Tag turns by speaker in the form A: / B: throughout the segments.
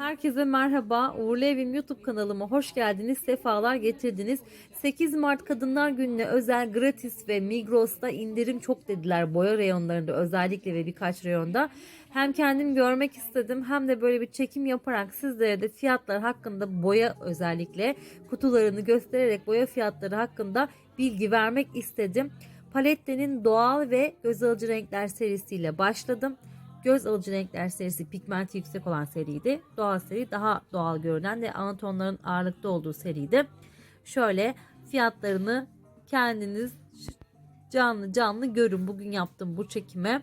A: Herkese merhaba. Uğurlu Evim YouTube kanalıma hoş geldiniz. Sefalar getirdiniz. 8 Mart Kadınlar Günü'ne özel gratis ve Migros'ta indirim çok dediler. Boya reyonlarında özellikle ve birkaç reyonda. Hem kendim görmek istedim hem de böyle bir çekim yaparak sizlere de fiyatlar hakkında boya özellikle kutularını göstererek boya fiyatları hakkında bilgi vermek istedim. Palette'nin doğal ve göz alıcı renkler serisiyle başladım. Göz alıcı renkler serisi pigmenti yüksek olan seriydi. Doğal seri daha doğal görünen ve ana tonların ağırlıkta olduğu seriydi. Şöyle fiyatlarını kendiniz canlı canlı görün. Bugün yaptım bu çekime.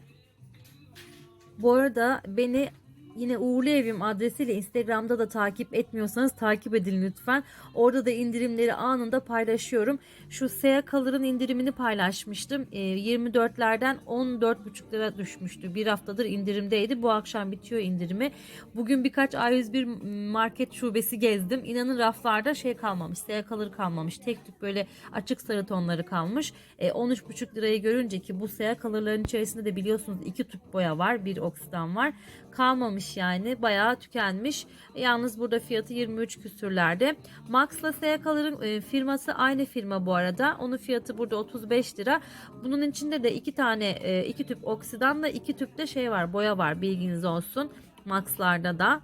A: Bu arada beni yine Uğurlu Evim adresiyle Instagram'da da takip etmiyorsanız takip edin lütfen. Orada da indirimleri anında paylaşıyorum. Şu Sea Color'ın indirimini paylaşmıştım. Ee, 24'lerden 14,5 lira düşmüştü. Bir haftadır indirimdeydi. Bu akşam bitiyor indirimi. Bugün birkaç A101 market şubesi gezdim. İnanın raflarda şey kalmamış. Sea Color kalmamış. Tek tük böyle açık sarı tonları kalmış. Ee, 13,5 lirayı görünce ki bu Sea Color'ların içerisinde de biliyorsunuz iki tüp boya var. Bir oksidan var. Kalmamış yani. Bayağı tükenmiş. Yalnız burada fiyatı 23 küsürlerde. Max'la Sea Color'ın e, firması aynı firma bu arada. Onun fiyatı burada 35 lira. Bunun içinde de iki tane e, iki tüp oksidanla iki tüp de şey var boya var bilginiz olsun. Max'larda da.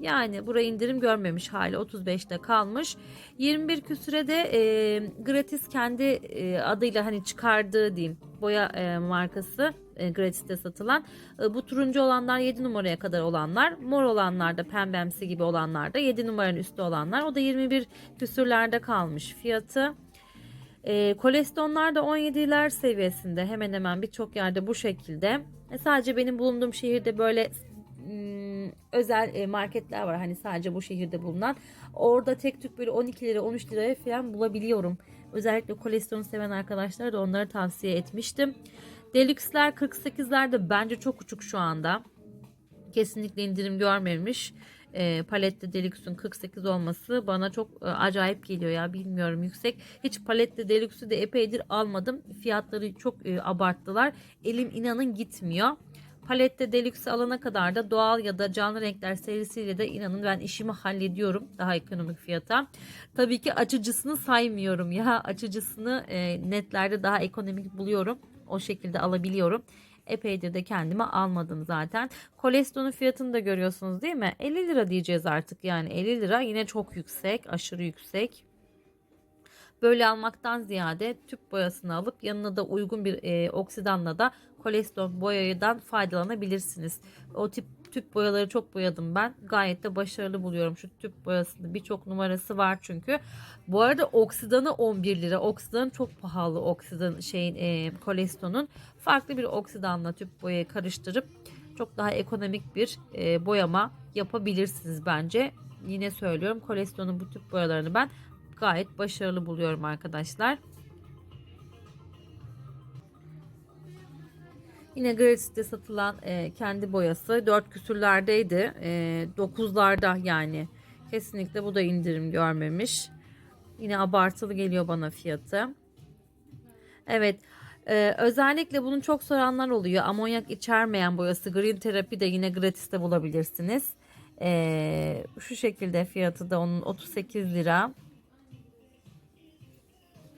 A: Yani buraya indirim görmemiş hali 35'te kalmış. 21 küsüre de e, gratis kendi e, adıyla hani çıkardığı diyeyim boya e, markası e, gratis'te satılan. E, bu turuncu olanlar 7 numaraya kadar olanlar. Mor olanlar da pembemsi gibi olanlar da 7 numaranın üstü olanlar. O da 21 küsürlerde kalmış fiyatı. E, kolestonlar da 17'ler seviyesinde hemen hemen birçok yerde bu şekilde. E, sadece benim bulunduğum şehirde böyle mm, özel e, marketler var hani sadece bu şehirde bulunan. Orada tek tük böyle 12 lira 13 liraya falan bulabiliyorum. Özellikle kolesterol seven arkadaşlara da onları tavsiye etmiştim. Deluxe'ler 48'lerde bence çok uçuk şu anda. Kesinlikle indirim görmemiş. E, palette Deluxe'un 48 olması bana çok e, acayip geliyor ya bilmiyorum yüksek. Hiç palette Deluxe'u de epeydir almadım. Fiyatları çok e, abarttılar. Elim inanın gitmiyor. Palette Deluxe alana kadar da doğal ya da canlı renkler serisiyle de inanın ben işimi hallediyorum daha ekonomik fiyata. Tabii ki açıcısını saymıyorum ya açıcısını e, netlerde daha ekonomik buluyorum. O şekilde alabiliyorum. Epeydir de kendime almadım zaten. Kolestonun fiyatını da görüyorsunuz değil mi? 50 lira diyeceğiz artık yani 50 lira yine çok yüksek aşırı yüksek. Böyle almaktan ziyade tüp boyasını alıp yanına da uygun bir e, oksidanla da koleston boyadan faydalanabilirsiniz. O tip tüp boyaları çok boyadım ben. Gayet de başarılı buluyorum şu tüp boyasını. Birçok numarası var çünkü. Bu arada oksidanı 11 lira. Oksidan çok pahalı oksidan şeyin e, kolestonun. Farklı bir oksidanla tüp boyayı karıştırıp çok daha ekonomik bir e, boyama yapabilirsiniz bence. Yine söylüyorum kolestonun bu tüp boyalarını ben gayet başarılı buluyorum arkadaşlar. Yine gratis'te satılan e, kendi boyası 4 küsürlerdeydi. E, 9'larda yani. Kesinlikle bu da indirim görmemiş. Yine abartılı geliyor bana fiyatı. Evet. Ee, özellikle bunu çok soranlar oluyor. Amonyak içermeyen boyası Green Therapy de yine gratis'te bulabilirsiniz. Ee, şu şekilde fiyatı da onun 38 lira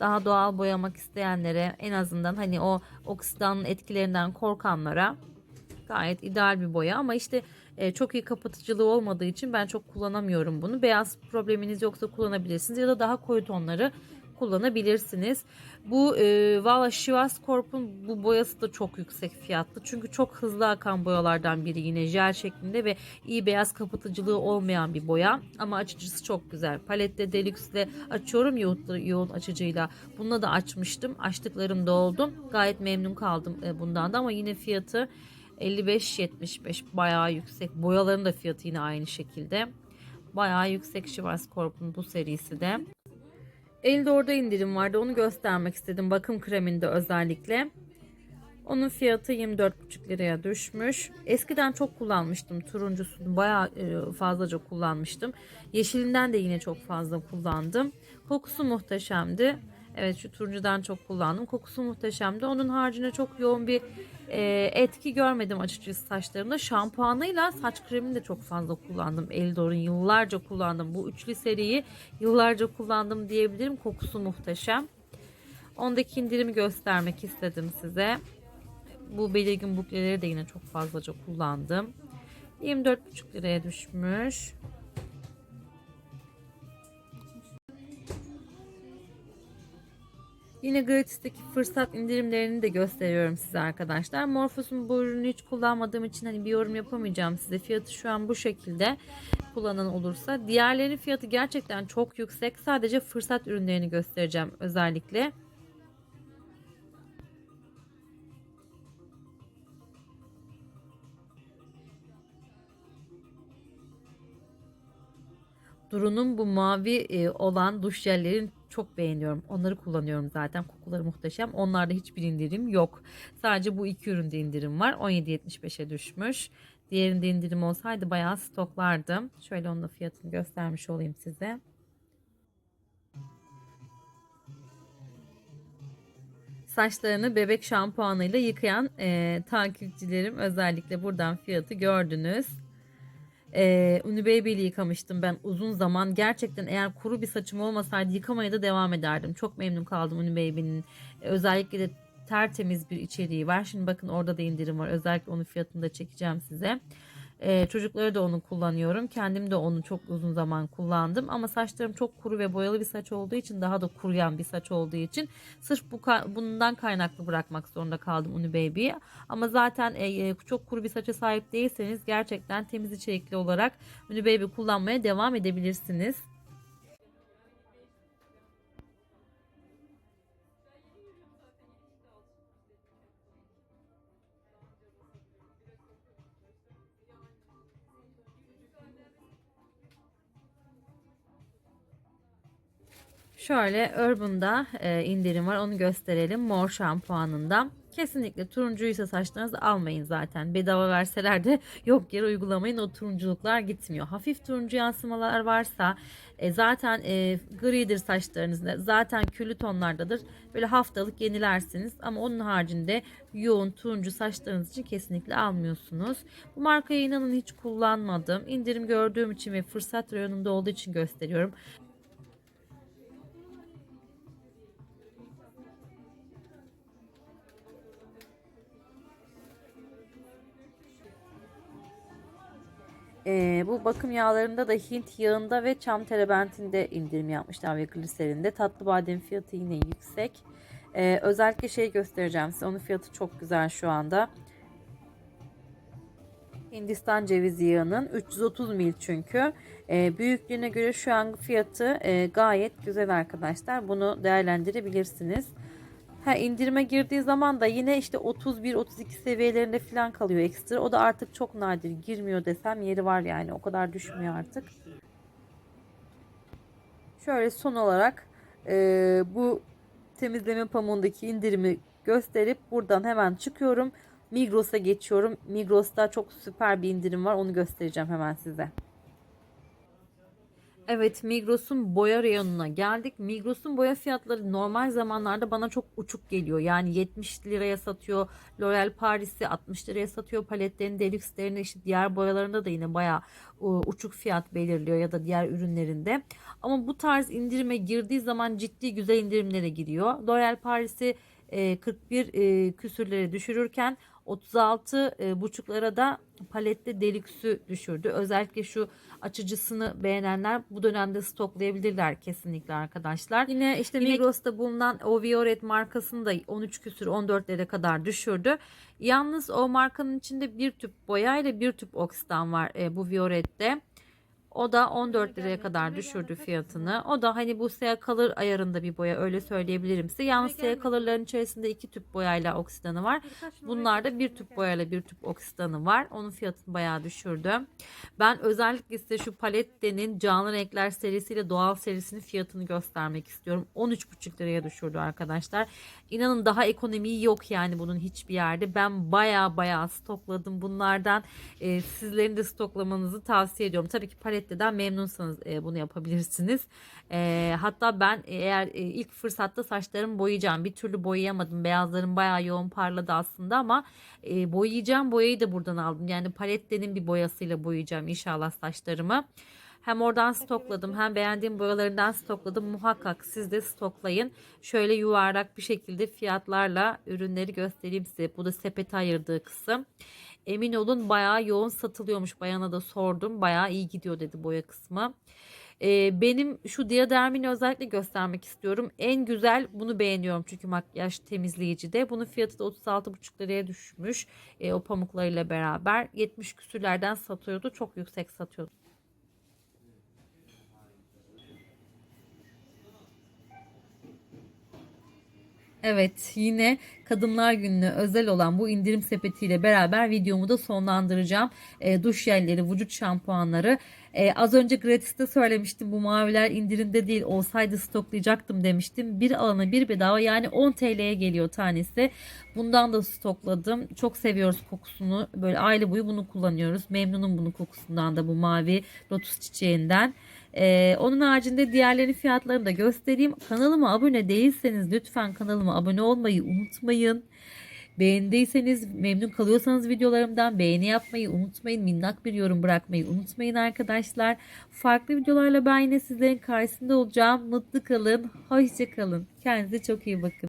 A: daha doğal boyamak isteyenlere en azından hani o oksidanın etkilerinden korkanlara gayet ideal bir boya ama işte e, çok iyi kapatıcılığı olmadığı için ben çok kullanamıyorum bunu. Beyaz probleminiz yoksa kullanabilirsiniz ya da daha koyu tonları kullanabilirsiniz. Bu e, valla Şivas Corp'un bu boyası da çok yüksek fiyatlı. Çünkü çok hızlı akan boyalardan biri yine jel şeklinde ve iyi beyaz kapatıcılığı olmayan bir boya. Ama açıcısı çok güzel. Palette Deluxe ile açıyorum yoğun, yoğun açıcıyla. Bununla da açmıştım. Açtıklarım da oldu. Gayet memnun kaldım e, bundan da ama yine fiyatı 55-75 bayağı yüksek. Boyaların da fiyatı yine aynı şekilde. Bayağı yüksek Şivas Corp'un bu serisi de. Elde orada indirim vardı. Onu göstermek istedim. Bakım kreminde özellikle. Onun fiyatı 24,5 liraya düşmüş. Eskiden çok kullanmıştım turuncusunu. Bayağı e, fazlaca kullanmıştım. Yeşilinden de yine çok fazla kullandım. Kokusu muhteşemdi. Evet şu turuncudan çok kullandım. Kokusu muhteşemdi. Onun haricinde çok yoğun bir e, etki görmedim açıkçası saçlarımda. Şampuanıyla saç kremini de çok fazla kullandım. Eldor'un yıllarca kullandım. Bu üçlü seriyi yıllarca kullandım diyebilirim. Kokusu muhteşem. Ondaki indirimi göstermek istedim size. Bu belirgin bukleleri de yine çok fazlaca kullandım. 24,5 liraya düşmüş. Yine gratisteki fırsat indirimlerini de gösteriyorum size arkadaşlar. Morphos'un bu ürünü hiç kullanmadığım için hani bir yorum yapamayacağım size. Fiyatı şu an bu şekilde kullanan olursa. Diğerlerinin fiyatı gerçekten çok yüksek. Sadece fırsat ürünlerini göstereceğim özellikle. Duru'nun bu mavi e, olan duş jellerini çok beğeniyorum. Onları kullanıyorum zaten. Kokuları muhteşem. Onlarda hiçbir indirim yok. Sadece bu iki üründe indirim var. 17.75'e düşmüş. Diğerinde indirim olsaydı bayağı stoklardım. Şöyle onun da fiyatını göstermiş olayım size. Saçlarını bebek şampuanıyla yıkayan e, takipçilerim özellikle buradan fiyatı gördünüz. Ee, Baby ile yıkamıştım ben uzun zaman. Gerçekten eğer kuru bir saçım olmasaydı yıkamaya da devam ederdim. Çok memnun kaldım Uni Baby'nin. Ee, özellikle de tertemiz bir içeriği var. Şimdi bakın orada da indirim var. Özellikle onun fiyatını da çekeceğim size. Ee, çocukları da onu kullanıyorum. Kendim de onu çok uzun zaman kullandım. Ama saçlarım çok kuru ve boyalı bir saç olduğu için daha da kuruyan bir saç olduğu için sırf bu bundan kaynaklı bırakmak zorunda kaldım Uni Baby'yi. Ama zaten e, e, çok kuru bir saça sahip değilseniz gerçekten temiz içerikli olarak Uni Baby kullanmaya devam edebilirsiniz. Şöyle Urban'da e, indirim var onu gösterelim mor şampuanında. Kesinlikle turuncuysa saçlarınızı almayın zaten. Bedava verseler de yok yere uygulamayın o turunculuklar gitmiyor. Hafif turuncu yansımalar varsa e, zaten e, gridir saçlarınız zaten küllü tonlardadır. Böyle haftalık yenilersiniz ama onun haricinde yoğun turuncu saçlarınız için kesinlikle almıyorsunuz. Bu markayı inanın hiç kullanmadım. İndirim gördüğüm için ve fırsat reyonunda olduğu için gösteriyorum. Ee, bu bakım yağlarında da Hint yağında ve çam terebentinde indirim yapmışlar ve gliserinde. Tatlı badem fiyatı yine yüksek. Ee, özellikle şey göstereceğim size. Onun fiyatı çok güzel şu anda. Hindistan cevizi yağının 330 mil çünkü. E, büyüklüğüne göre şu an fiyatı e, gayet güzel arkadaşlar. Bunu değerlendirebilirsiniz. Ha, indirime girdiği zaman da yine işte 31-32 seviyelerinde falan kalıyor ekstra. O da artık çok nadir girmiyor desem yeri var yani. O kadar düşmüyor artık. Şöyle son olarak e, bu temizleme pamuğundaki indirimi gösterip buradan hemen çıkıyorum. Migros'a geçiyorum. Migros'ta çok süper bir indirim var. Onu göstereceğim hemen size. Evet Migros'un boya reyonuna geldik. Migros'un boya fiyatları normal zamanlarda bana çok uçuk geliyor. Yani 70 liraya satıyor. L'Oreal Paris'i 60 liraya satıyor. Paletlerini, deluxe'lerini işte diğer boyalarında da yine baya uçuk fiyat belirliyor ya da diğer ürünlerinde. Ama bu tarz indirime girdiği zaman ciddi güzel indirimlere giriyor. L'Oreal Paris'i 41 e, küsürlere düşürürken 36 e, buçuklara da palette deliksü düşürdü. Özellikle şu açıcısını beğenenler bu dönemde stoklayabilirler kesinlikle arkadaşlar. Yine işte Yine... Migros'ta bulunan o Violet markasını da 13 küsür 14'lere kadar düşürdü. Yalnız o markanın içinde bir tüp boya ile bir tüp oksidan var e, bu Violet'te. O da 14 liraya kadar düşürdü fiyatını. O da hani bu Sea Color ayarında bir boya öyle söyleyebilirim size. Yalnız Sea Color'ların içerisinde iki tüp boyayla oksidanı var. Bunlarda bir tüp boyayla bir tüp oksidanı var. Onun fiyatını bayağı düşürdü. Ben özellikle size şu palettenin canlı renkler serisiyle doğal serisinin fiyatını göstermek istiyorum. 13,5 liraya düşürdü arkadaşlar. İnanın daha ekonomiyi yok yani bunun hiçbir yerde. Ben baya baya stokladım bunlardan. Ee, sizlerin de stoklamanızı tavsiye ediyorum. Tabii ki palet paletteden memnunsanız e, bunu yapabilirsiniz. E, hatta ben eğer e, ilk fırsatta saçlarımı boyayacağım. Bir türlü boyayamadım. Beyazlarım bayağı yoğun parladı aslında ama e, boyayacağım. Boyayı da buradan aldım. Yani palettenin bir boyasıyla boyayacağım inşallah saçlarımı. Hem oradan stokladım hem beğendiğim boyalarından stokladım. Muhakkak siz de stoklayın. Şöyle yuvarlak bir şekilde fiyatlarla ürünleri göstereyim size. Bu da sepete ayırdığı kısım. Emin olun bayağı yoğun satılıyormuş. Bayana da sordum. Bayağı iyi gidiyor dedi boya kısmı. Ee, benim şu diadermini özellikle göstermek istiyorum. En güzel bunu beğeniyorum çünkü makyaj temizleyici de. Bunun fiyatı da 36,5 liraya düşmüş. Ee, o pamuklarıyla beraber 70 küsürlerden satıyordu. Çok yüksek satıyordu. Evet yine Kadınlar Günü'ne özel olan bu indirim sepetiyle beraber videomu da sonlandıracağım. E, duş jelleri, vücut şampuanları. E, az önce gratis'te söylemiştim bu maviler indirimde değil olsaydı stoklayacaktım demiştim. Bir alana bir bedava yani 10 TL'ye geliyor tanesi. Bundan da stokladım. Çok seviyoruz kokusunu. Böyle aile boyu bunu kullanıyoruz. Memnunum bunun kokusundan da bu mavi lotus çiçeğinden. Ee, onun haricinde diğerlerinin fiyatlarını da göstereyim. Kanalıma abone değilseniz lütfen kanalıma abone olmayı unutmayın. Beğendiyseniz memnun kalıyorsanız videolarımdan beğeni yapmayı unutmayın. Minnak bir yorum bırakmayı unutmayın arkadaşlar. Farklı videolarla ben yine sizlerin karşısında olacağım. Mutlu kalın, hoşça kalın. Kendinize çok iyi bakın.